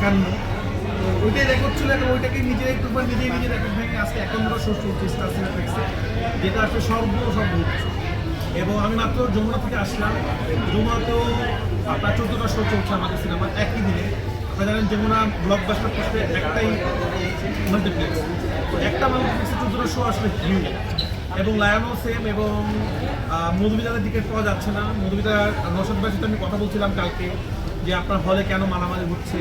একান্ন। ওইটাই রেকর্ড ছিল এবং ওইটাকে নিজে একটু পর নিজেই নিজে রেকর্ড ভেঙে আজকে একান্ন শো চলছে স্টার সিনেপ্লেক্সে যেটা আসলে সর্ব সর্ব এবং আমি মাত্র যমুনা থেকে আসলাম। যমুনাতেও আপনার চোদ্দটা শো চলছে আমাদের সিনেমা একই দিনে। আপনারা জানেন যমুনা ব্লকবাস্টার পোস্টে একটাই মাল্টিপ্লেক্স তো একটা মাল্টিপ্লেক্সে চোদ্দটা শো আসলে হিউজ এবং লায়নও সেম এবং মধুবিতার টিকিট পাওয়া যাচ্ছে না। মধুবিতার নশদ ভাইয়ের সাথে আমি কথা বলছিলাম কালকে। যে আপনার হলে কেন মারামারি হচ্ছে?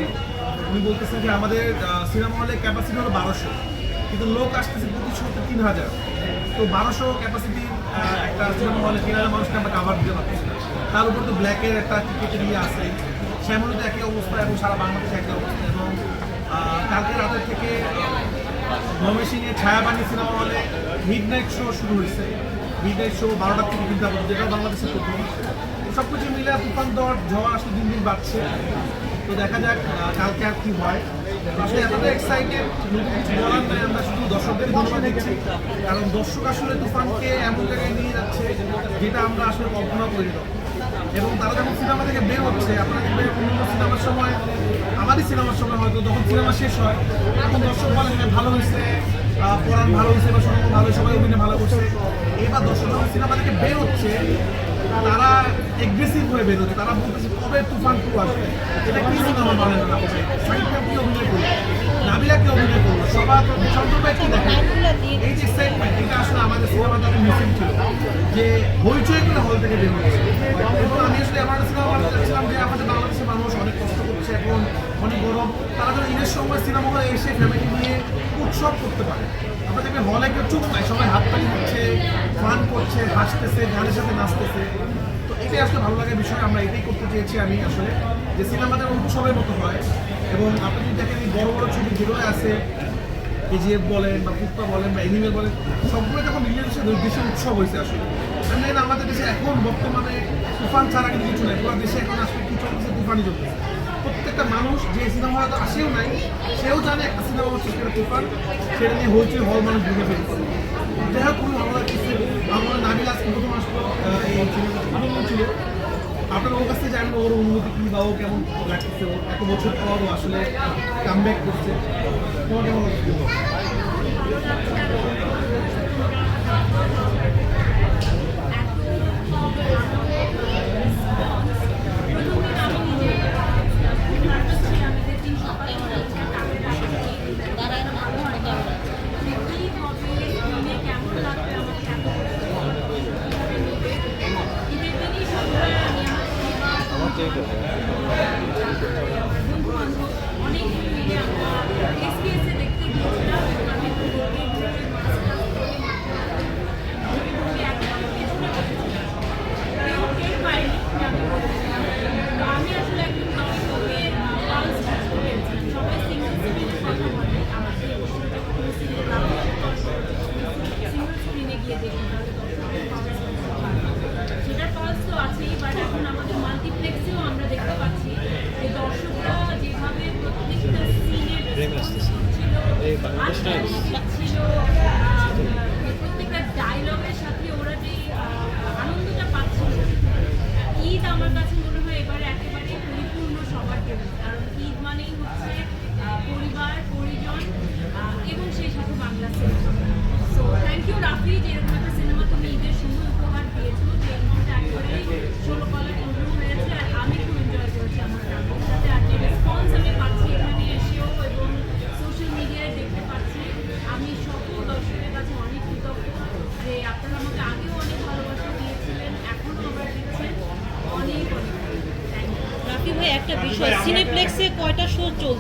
উনি বলতেছেন যে আমাদের সিনেমা হলে ক্যাপাসিটি হলো বারোশো। কিন্তু লোক আসতেছে প্রতি শোতে তিন হাজার। তো বারোশো ক্যাপাসিটি একটা সিনেমা হলে তিন হাজার মানুষকে আমরা কাভার দিতে পারতেছি তার উপর তো ব্ল্যাকের একটা টিকিট নিয়ে আসে শ্যামলিতে একই অবস্থা এবং সারা বাংলাদেশে একই অবস্থা এবং কালকে রাতের থেকে ময়মনসিংহে ছায়াবাণী সিনেমা হলে মিড নাইট শো শুরু হয়েছে। মিড নাইট শো বারোটার থেকে তিনটা পর্যন্ত যেটাও বাংলাদেশের প্রথম। সব কিছু মিলে তুফান দর, ঝড় আসলে দিন দিন বাড়ছে। তো দেখা যাক কালকে আর কি হয়। আসলে এতটা এক্সাইটেড নতুন কিছু বলার নাই, আমরা শুধু দর্শকদের ধন্যবাদ দিচ্ছি। কারণ দর্শক আসলে তুফানকে এমন জায়গায় নিয়ে যাচ্ছে, যেটা আমরা আসলে কল্পনা করি না। এবং তারা যখন সিনেমা থেকে বের হচ্ছে, আপনারা দেখবেন অন্য সিনেমার সময় আমারই সিনেমার সময় হয়তো, যখন সিনেমা শেষ হয়, তখন দর্শক বলে হ্যাঁ ভালো হয়েছে। পড়ান ভালো হয়েছে বা সঙ্গ ভালো সবাই অভিনয় ভালো করছে। এবার দর্শক সিনেমা থেকে বের হচ্ছে, তারা এগ্রেসিভ হয়ে বের হচ্ছে। তারা বলতেছে, কবে তুফান টু আসবে? এটা কি সিনেমা বলে না সাইডটা কি অভিনয় করল? নাবিলা কি অভিনয় করল? সবার চন্দ্রবাই কি দেখে এই যে এক্সাইটমেন্ট এটা আসলে আমাদের সিনেমাতে একটা মিসিং ছিল, যে হইচই করে হল থেকে বের হচ্ছে। এবং আমি আসলে আমার সিনেমা বানাতে চাচ্ছিলাম যে আমাদের বাংলাদেশের মানুষ অনেক কষ্ট করছে। এখন অনেক গরম তারা যেন ঈদের সময় সিনেমা হলে এসে ফ্যামিলি নিয়ে উৎসব করতে পারে। আমরা দেখবেন হলে কেউ চুপ নাই, সবাই হাত হাততালি দিচ্ছে ফান করছে, হাসতেছে, গানের সাথে নাচতেছে। তো এটাই আসলে ভালো লাগার বিষয়, আমরা এটাই করতে চেয়েছি আমি আসলে, যে সিনেমাটা উৎসবের মতো হয়। এবং আপনি যদি দেখেন বড় বড় ছবি যেগুলো আছে কেজিএফ বলেন বা পুষ্পা বলেন বা এনিমেল বলেন সবগুলো যখন রিলিজ হচ্ছে দেশের উৎসব হয়েছে আসলে। আমি আমাদের দেশে এখন বর্তমানে তুফান ছাড়া কিন্তু কিছু নেই, পুরো দেশে এখন আসলে কি চলতেছে, তুফানই চলতেছে। প্রত্যেকটা মানুষ যে সিনেমা হয়তো আসেও নাই, সেও জানে একটা সিনেমা হচ্ছে সেটা তুফান, সেটা নিয়ে হইচই হল মানুষ ঘুরে ফেলছে যাই হোক, খুবই ভালো লাগছে আমার নাবিল আজকে প্রথম আসলো এই আনন্দ ছিল, আপনার ওর কাছ জানব ওর অনুভূতি কী বা ও কেমন লাগতেছে, ও এত বছর পর ও আসলে কাম করছে। তোমার কেমন লাগছে? does.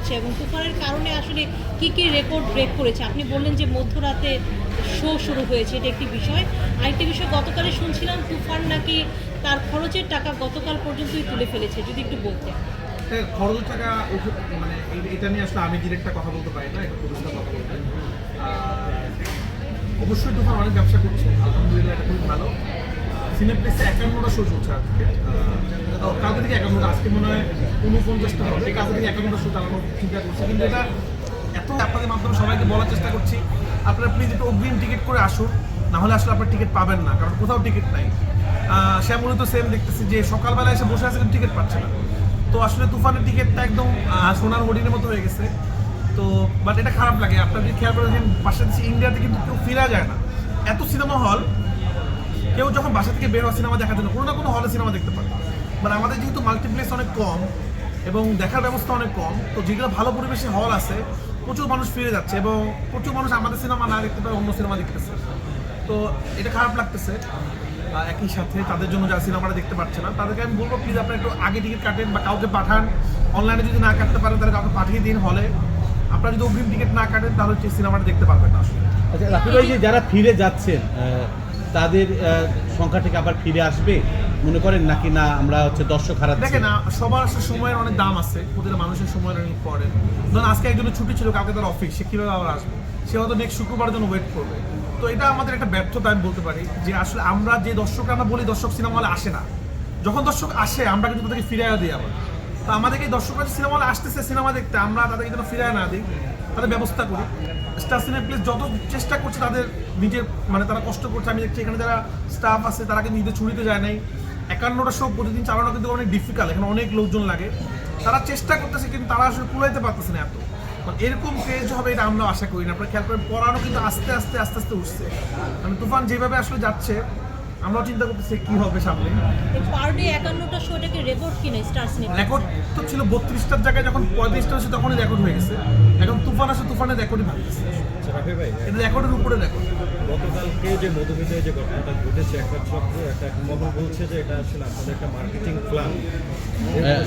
শো চলছে এবং তুফানের কারণে আসলে কি কি রেকর্ড ব্রেক করেছে? আপনি বললেন যে মধ্যরাতে শো শুরু হয়েছে এটা একটি বিষয়। আরেকটি বিষয় গতকালে শুনছিলাম তুফান নাকি তার খরচের টাকা গতকাল পর্যন্তই তুলে ফেলেছে যদি একটু বলতেন। হ্যাঁ, খরচ টাকা মানে এটা নিয়ে আসলে আমি ডিরেক্টটা কথা বলতে পারি না প্রতিষ্ঠা কথা বলতে অবশ্যই দোকান অনেক ব্যবসা করছে আলহামদুলিল্লাহ এটা খুবই ভালো। সিনেপ্লেক্সে একান্নটা শো চলছে আজকে। কালকে থেকে একান্নটা, আজকে মনে হয় উনপঞ্চাশটা হবে। কালকে থেকে একান্নটা শো চালানোর চিন্তা করছে। কিন্তু এটা এত আপনাদের মাধ্যমে সবাইকে বলার চেষ্টা করছি, আপনারা প্লিজ একটু অগ্রিম টিকিট করে আসুন, না হলে আসলে আপনার টিকিট পাবেন না, কারণ কোথাও টিকিট নাই। শ্যামলি তো সেম দেখতেছি যে সকালবেলা এসে বসে আছে কিন্তু টিকিট পাচ্ছে না। তো আসলে তুফানের টিকিটটা একদম সোনার হরিণের মতো হয়ে গেছে। তো বাট এটা খারাপ লাগে। আপনার যদি খেয়াল করে দেখেন পাশে ইন্ডিয়াতে কিন্তু কেউ ফিরা যায় না। এত সিনেমা হল কেউ যখন বাসা থেকে বের হয় সিনেমা দেখার জন্য কোনো না কোনো হলে সিনেমা দেখতে পারে। মানে আমাদের যেহেতু মাল্টিপ্লেক্স অনেক কম এবং দেখার ব্যবস্থা অনেক কম, তো যেগুলো ভালো পরিবেশে হল আছে, প্রচুর মানুষ ফিরে যাচ্ছে এবং প্রচুর মানুষ আমাদের সিনেমা না দেখতে পারে অন্য সিনেমা দেখতেছে। তো এটা খারাপ লাগতেছে। একই সাথে তাদের জন্য যারা সিনেমাটা দেখতে পাচ্ছে না, তাদেরকে আমি বলব প্লিজ আপনারা একটু আগে টিকিট কাটেন বা কাউকে পাঠান। অনলাইনে যদি না কাটতে পারেন, তাহলে কাউকে পাঠিয়ে দিন হলে। আপনারা যদি অগ্রিম টিকিট না কাটেন, তাহলে সিনেমাটা দেখতে পারবেন না। আচ্ছা যারা ফিরে যাচ্ছেন তাদের আহ, সংখ্যা থেকে আবার ফিরে আসবে? মনে করেন নাকি না আমরা হচ্ছে দর্শক হারাচ্ছি? দেখেন না সবার আসলে সময়ের অনেক দাম আছে প্রতিটা মানুষের সময়ের অনেক ইম্পর্টেন্ট ধরুন আজকে একজনের ছুটি ছিল কাউকে তার অফিস সে কীভাবে আবার আসবে? সে হয়তো নেক্সট শুক্রবারের জন্য ওয়েট করবে। তো এটা আমাদের একটা ব্যর্থতা আমি বলতে পারি যে আসলে আমরা যে দর্শকরা আমরা বলি দর্শক সিনেমা হলে আসে না। যখন দর্শক আসে আমরা কিন্তু তাদেরকে ফিরাইয়া দিই আবার। তো আমাদেরকে দর্শকরা সিনেমা হলে আসতেছে সিনেমা দেখতে আমরা তাদেরকে যেন ফিরায় না দিই তাদের ব্যবস্থা করি। স্টার সিনে প্লেস যত চেষ্টা করছে তাদের নিজের মানে তারা কষ্ট করছে। আমি দেখছি এখানে যারা স্টাফ আছে তারা কিন্তু নিজে ছুটিতে যায় নাই। একান্নটা শো প্রতিদিন চালানো কিন্তু অনেক ডিফিকাল্ট এখানে অনেক লোকজন লাগে। তারা চেষ্টা করতেছে কিন্তু তারা আসলে কুলাইতে পারতেছে না এত। এরকম ক্রেজ হবে এটা আমরা আশা করি না। আপনারা খেয়াল করেন পড়ানো কিন্তু আস্তে আস্তে আস্তে আস্তে উঠছে। মানে তুফান যেভাবে আসলে যাচ্ছে আমরাও চিন্তা করতেছি কি হবে সামনে। পার ডে একান্নটা শো রেকর্ড কিনা স্টার সিনেমা রেকর্ড তো ছিল বত্রিশটার জায়গায় যখন পঁয়ত্রিশটা হচ্ছে তখনই রেকর্ড হয়ে গেছে। তুফানের রেকর্ডই ভাঙতেছে আচ্ছা, ভাই এটা রেকর্ডের উপরে রেকর্ড। গতকালকে যে মধুমিতে যে ঘটনাটা ঘটেছে একটা চক্র একটা মহল বলছে যে এটা আসলে আপনাদের একটা মার্কেটিং প্ল্যান হ্যাঁ।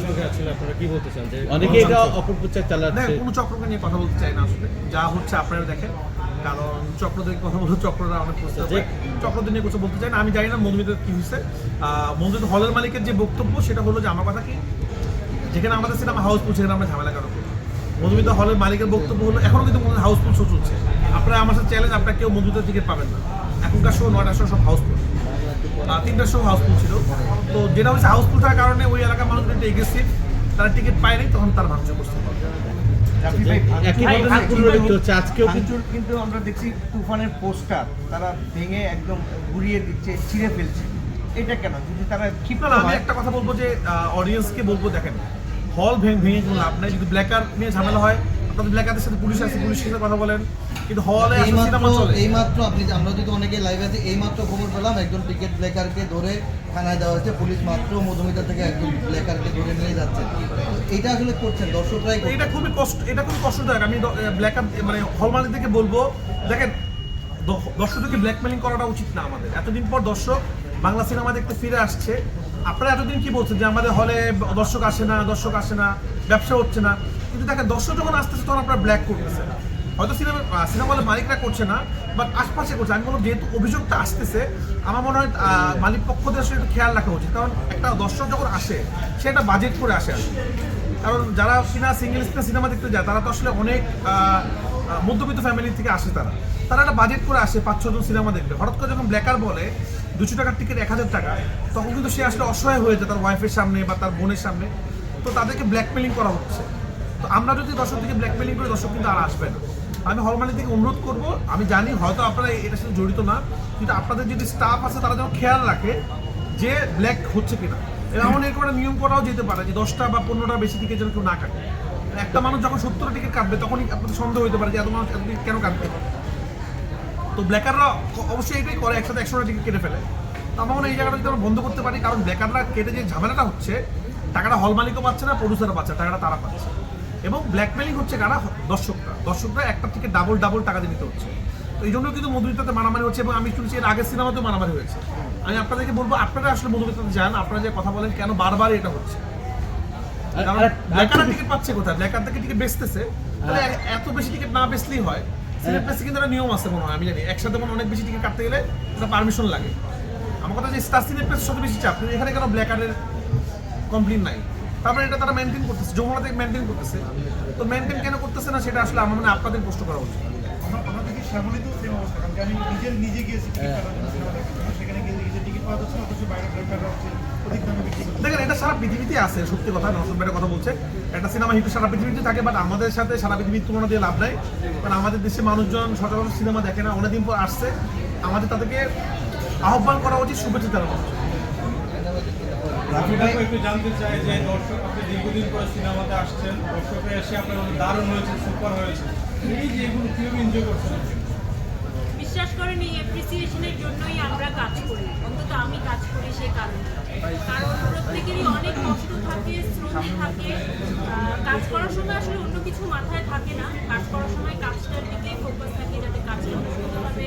অনেকে এটা অপপ্রচার না চালাচ্ছে কোনো চক্রকে নিয়ে কথা বলতে চাই না আসলে। যা হচ্ছে আপনারা দেখেন। কারণ চক্রদের কথা বলতে চক্ররা অনেক যে- চক্রদের নিয়ে কিছু বলতে চাই না। আমি জানি না মধুমিতের কি হয়েছে। মধুমিত হলের মালিকের যে বক্তব্য সেটা হলো যে আমার কথা কি? যেখানে আমাদের সিনেমা হাউসফুল সেখানে আমরা ঝামেলা করব মধুমিত হলের মালিকের বক্তব্য হলো এখনও কিন্তু মনে হাউসফুল শো চলছে। আপনারা আমার সাথে চ্যালেঞ্জ আপনারা কেউ মধুমিতের টিকিট পাবেন না। এখনকার শো নয়টা শো সব হাউসফুল তিনটা শো হাউসফুল ছিল। তো যেটা হচ্ছে হাউসফুল থাকার কারণে ওই এলাকার মানুষগুলো একটু এগ্রেসিভ তারা টিকিট পায়নি তখন তার ভাঙচুর করতে কিন্তু আমরা দেখছি তুফানের পোস্টার তারা ভেঙে একদম গুড়িয়ে দিচ্ছে ছিঁড়ে ফেলছে। এটা কেন? যদি তারা ক্ষিপ্ত আমি একটা কথা বলব যে অডিয়েন্সকে বলব দেখেন হল ভেঙে ভেঙে কোনো লাভ নাই। যদি ব্ল্যাকার নিয়ে ঝামেলা হয় আপনাদের ব্ল্যাকারদের সাথে পুলিশ আছে পুলিশের সাথে কথা বলেন। কিন্তু হলে সিনেমা চলে এইমাত্র আপনি আমরা যদি অনেকে লাইভ আছে এইমাত্র খবর পেলাম একজন টিকিট ব্লেকারকে ধরে থানায় দেওয়া হয়েছে। পুলিশ মাত্র মধুমিতা থেকে একজন ব্লেকারকে ধরে নিয়ে যাচ্ছে। এটা আসলে করছেন দর্শকরাই। এটা খুবই কষ্ট এটা খুবই কষ্টদায়ক। আমি ব্ল্যাকার মানে হল মালিকদেরকে বলব দেখেন দর্শকদেরকে ব্ল্যাকমেলিং করাটা উচিত না আমাদের। এতদিন পর দর্শক বাংলা সিনেমা দেখতে ফিরে আসছে। আপনারা এতদিন কি বলছেন যে আমাদের হলে দর্শক আসে না, দর্শক আসে না, ব্যবসা হচ্ছে না? কিন্তু দেখেন, দর্শক যখন আসতেছে, তখন আপনারা ব্ল্যাক করতেছে হয়তো সিনেমা সিনেমা হলের মালিকরা করছে না বাট আশপাশে করছে। আমি বলব, যেহেতু অভিযোগটা আসতেছে, আমার মনে হয় মালিক পক্ষদের আসলে একটু খেয়াল রাখা উচিত। কারণ একটা দর্শক যখন আসে, সে একটা বাজেট করে আসে আসলে কারণ যারা কিনা সিঙ্গেল স্ক্রিন সিনেমা দেখতে যায়, তারা তো আসলে অনেক মধ্যবিত্ত ফ্যামিলি থেকে আসে তারা। তারা একটা বাজেট করে আসে পাঁচ ছজন সিনেমা দেখবে। হঠাৎ করে যখন ব্ল্যাকার বলে দুশো টাকার টিকিট এক হাজার টাকা। তখন কিন্তু সে আসলে অসহায় হয়ে যায় তার ওয়াইফের সামনে বা তার বোনের সামনে। তো তাদেরকে ব্ল্যাকমেলিং করা হচ্ছে। তো আমরা যদি দর্শক থেকে ব্ল্যাকমেলিং করে, দর্শক কিন্তু আর আসবে না। আমি হলমানি থেকে অনুরোধ করব, আমি জানি হয়তো আপনারা এটার সাথে জড়িত না, কিন্তু আপনাদের যদি স্টাফ আছে, তারা যেন খেয়াল রাখে যে ব্ল্যাক হচ্ছে কিনা। এমন এরকম একটা নিয়ম করাও যেতে পারে যে দশটা বা পনেরোটা বেশি টিকিট যেন কেউ না কাটে। একটা মানুষ যখন সত্তরটা টিকিট কাটবে, তখনই আপনাদের সন্দেহ হতে পারে যে এত মানুষ এত কেন কাটবে? তো ব্ল্যাকাররা অবশ্যই এটাই করে একসাথে একশোটা টিকিট কেটে ফেলে। তো আমার মনে হয় এই জায়গাটা যদি আমরা বন্ধ করতে পারি কারণ ব্ল্যাকাররা কেটে যে ঝামেলাটা হচ্ছে টাকাটা হল মালিকও পাচ্ছে না প্রডিউসারও পাচ্ছে টাকাটা তারা পাচ্ছে। এবং ব্ল্যাকমেলিং হচ্ছে কারা? দর্শকরা। দর্শকরা একটা থেকে ডাবল ডাবল টাকা দিয়ে নিতে হচ্ছে। তো এই জন্য কিন্তু মধুমিতাতে মারামারি হচ্ছে এবং আমি শুনছি এর আগের সিনেমাতেও মারামারি হয়েছে। আমি আপনাদেরকে বলব আপনারা আসলে মধুমিতাতে যান আপনারা যে কথা বলেন কেন বারবার এটা হচ্ছে। কারণ ব্ল্যাকাররা টিকিট পাচ্ছে কোথায়? ব্ল্যাকার থেকে টিকিট বেচতেছে। তাহলে এত বেশি টিকিট না বেচলেই হয়। সিনেট কিন্তু একটা নিয়ম আছে মনে হয়, আমি জানি। একসাথে মনে অনেক বেশি টিকিট কাটতে গেলে একটা পারমিশন লাগে। আমার কথা যে স্টার সিনেপ্লেক্স প্লেস সব বেশি চাপ, কিন্তু এখানে কেন ব্ল্যাকারের কমপ্লেন নাই। তারপরে এটা তারা মেনটেন করতেছে, যমুনা থেকে মেনটেন করতেছে। তো মেনটেন কেন করতেছে না সেটা আসলে আমার মানে আপনাদের প্রশ্ন করা উচিত। শ্যামলিতেও সেম অবস্থা। কারণ আমি নিজে নিজে গিয়েছি সিনেমা সেখানে গিয়ে দেখি যে টিকিট পাওয়া যাচ্ছে অথচ বাইরে ব্রেকাররা হচ্ছে অধিক দামে বিক্রি দেখেন এটা সারা পৃথিবীতে আছে সত্যি কথা নতুন ভাইয়ের কথা বলছে। একটা সিনেমা হিট সারা পৃথিবীতে থাকে বাট আমাদের সাথে সারা পৃথিবীর তুলনা দিয়ে লাভ নাই। কারণ আমাদের দেশে মানুষজন সচরাচর সিনেমা দেখে না অনেকদিন পর আসছে। আমাদের তাদেরকে আহ্বান করা উচিত শুভেচ্ছা জানানো একটু জানতে চাই যে দর্শক আপনি দীর্ঘদিন পরে সিনেমাতে আসছেন দর্শকে এসে আপনার দারুণ হয়েছে সুপার হয়েছে। এই যে এগুলো কীভাবে এনজয় করছেন। বিশ্বাস করেন এই অ্যাপ্রিসিয়েশনের জন্যই আমরা কাজ করি। অন্তত আমি কাজ করি সেই কারণে। কারণ প্রত্যেকেরই অনেক কষ্ট থাকে, শ্রম থাকে। কাজ করার সময় আসলে অন্য কিছু মাথায় থাকে না। কাজ করার সময় কাজটার দিকে ফোকাস থাকে যাতে কাজটা সুন্দরভাবে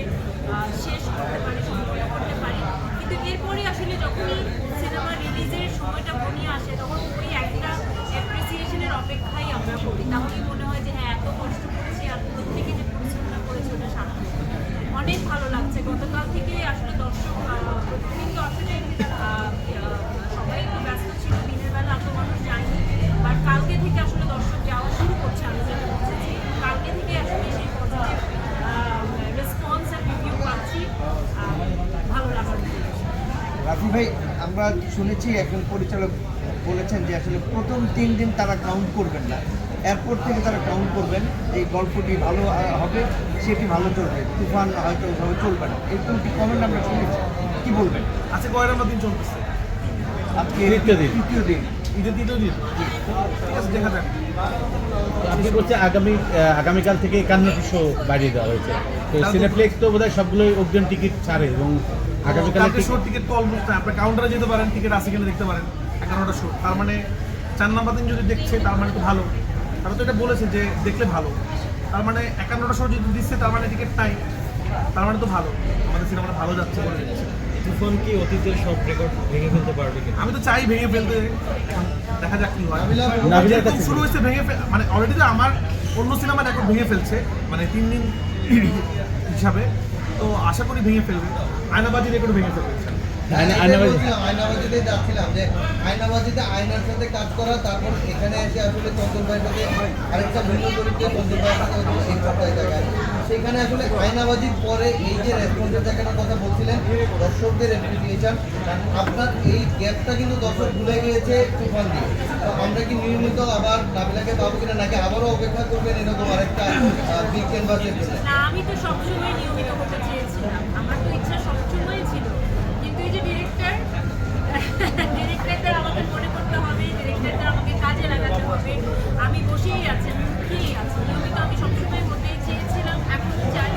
শেষ করতে পারি, সম্পূর্ণ করতে পারি। কিন্তু এরপরে আসলে যখনই সিনেমা রিলিজের সময়টা ঘনিয়ে আসে তখন ওই একটা অ্যাপ্রিসিয়েশনের অপেক্ষাই আমরা করি তাহলেই মনে হয় যে হ্যাঁ এত কষ্ট করেছি আর প্রত্যেকে যে পরিশ্রমটা করেছে ওটা সার্থক অনেক ভালো লাগছে গতকাল থেকে আসলে দর্শক আহ, প্রতিদিন তো আসলে আহ, আহ, সবাই একটু ব্যস্ত ছিল দিনের বেলা এত মানুষ যায়নি বাট কালকে থেকে আসলে দর্শক যাওয়া শুরু করছে আমি যেটা বুঝেছি কালকে থেকে আসলে সেই পজিটিভ রেসপন্স আর রিভিউ পাচ্ছি আহ, ভালো লাগার মতো। রাফি ভাই আমরা শুনেছি একজন পরিচালক বলেছেন যে আসলে প্রথম তিন দিন তারা কাউন্ট করবেন না। এরপর থেকে তারা কাউন্ট করবেন এই গল্পটি ভালো হবে সেটি ভালো চলবে। তুফান হয়তো ওইভাবে চলবে না। এরকম কি কমেন্ট আমরা শুনেছি? কি বলবেন? আজকে কয় নম্বর দিন চলতেছে? আজকে তৃতীয় দিন। তৃতীয় দিন। ঈদের তৃতীয় দিন? ঠিক আছে দেখা যাক। আপনি বলছে আগামী আগামীকাল থেকে একান্নটি শো বাড়িয়ে দেওয়া হয়েছে। তো সিনেপ্লেক্স তো বোধহয় সবগুলোই অগ্রিম টিকিট ছাড়ে এবং আগামীকালের কালকে টিকিট শোর টিকিট তো অলমোস্ট আপনি কাউন্টারে যেতে পারেন টিকিট আছে কিনা দেখতে পারেন। এগারোটা শো তার মানে চার নাম্বার দিন যদি দেখছে তার মানে তো ভালো। তারা তো এটা বলেছে যে দেখলে ভালো। তার মানে একান্নটা শো যদি দিচ্ছে তার মানে টিকিট নাই। তার মানে তো ভালো। আমাদের সিনেমাটা ভালো যাচ্ছে। তুফান কি অতীতের সব রেকর্ড ভেঙে ফেলতে পারবে আমি তো চাই ভেঙে ফেলতে। দেখা যাক কি হয়। নাবিলার কাছে শুরু হয়েছে ভেঙে ফেল মানে অলরেডি তো আমার অন্য সিনেমা রেকর্ড ভেঙে ফেলছে। মানে তিন দিন হিসাবে। তো আশা করি ভেঙে ফেলবে। আয়নাবাজি রেকর্ড ভেঙে ফেলবে। আয়নাবাজিতে যাচ্ছিলাম যে আয়নাবাজিতে আয়নার সাথে কাজ করা তারপর এখানে এসে আসলে চন্দন ভাইয়ের সাথে আরেকটা ভিন্ন চরিত্রে চন্দন ভাইয়ের সাথে হয়তো এই জায়গায়। সেখানে আসলে আয়নাবাজির পরে এই যে রেসপন্সের দেখানোর কথা বলছিলেন দর্শকদের অ্যাপ্রিসিয়েশন আপনার এই গ্যাপটা কিন্তু দর্শক ভুলে গিয়েছে তুফান দিয়ে। তো আমরা কি নিয়মিত আবার নাবিলাকে পাবো কিনা নাকি আবারও অপেক্ষা করবেন এরকম আরেকটা বিগ ক্যানভাসের জন্য না আমি তো সবসময় নিয়মিত হতে চেয়েছিলাম। আমার তো ইচ্ছা হবে আমাকে কাজে লাগাতে হবে। আমি বসেই আছি আমি মুখিয়েই আছি। নিয়মিত আমি সবসময় হতেই চেয়েছিলাম এখন চাই।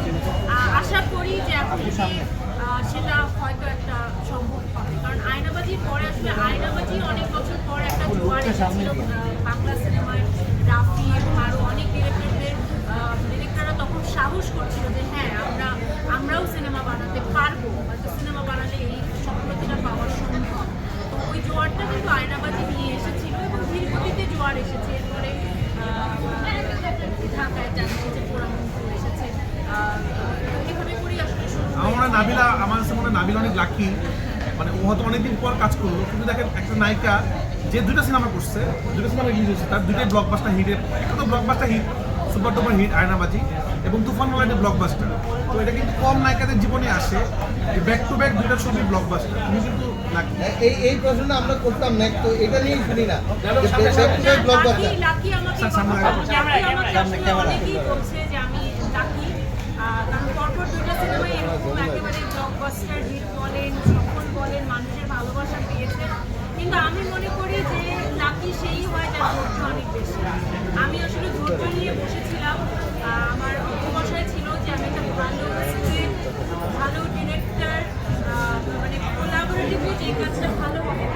আহ, আশা করি যে এখন থেকে আহ, সেটা হয়তো একটা সম্ভব হবে। কারণ আয়নাবাজির পরে আসলে আয়নাবাজি অনেক বছর পর একটা জোয়ার এসেছিল আহ, বাংলা সিনেমায় রাফি এবং আরও অনেক ডিরেক্টরদের ডিরেক্টররা তখন সাহস করছিল যে হ্যাঁ আমরা আমরাও সিনেমা বানাতে পারব হয়তো সিনেমা বানালে এই সফলতাটা পাওয়া সম্ভব তো ওই জোয়ারটা কিন্তু আয়নাবাজি নিয়ে এসেছিল এবং ধীরে গতিতে জোয়ার এসেছে এরপরে আহ, ঢাকায় যাচ্ছে যে পোড়ামন্ত্র এসেছে আহ, তো এভাবে করেই আসলে শুরু আমার মনে হয় নাবিলা আমার কাছে মনে নাবিলা অনেক লাকি মানে ও হয়তো অনেকদিন পর কাজ করল কিন্তু দেখেন একটা নায়িকা যে দুটো সিনেমা করছে দুটো সিনেমা রিলিজ হয়েছে তার দুটোই ব্লকবাস্টার হিটের একটা তো blockbuster hit super টুপার hit Aynabaji এবং তুফান মালাটি ব্লকবাস্টার তো এটা কিন্তু কম নায়িকাদের জীবনে আসে ব্যাক টু ব্যাক দুটো ছবি ব্লকবাস্টার তুমি কিন্তু এই এই প্রশ্নটা আমরা করতাম না তো এটা নিয়ে শুনি না। লাকি লাকি আমাকে সামনে লাকি আমাকে কারণ পরপর দুটো সিনেমায় এরকম একেবারে ব্লকবাস্টার হিট বলেন, সফল বলেন, মানুষের ভালোবাসা পেয়েছে কিন্তু আমি মনে করি যে লাকি সেই হয় যার ধৈর্য অনেক বেশি। আমি আসলে ধৈর্য নিয়ে বসেছিলাম। আমার অধ্যবসায় ছিল যে আমি একটা ভালো ভালো ডিরেক্টর মানে কোলাবোরেটিভলি যে কাজটা ভালো হবে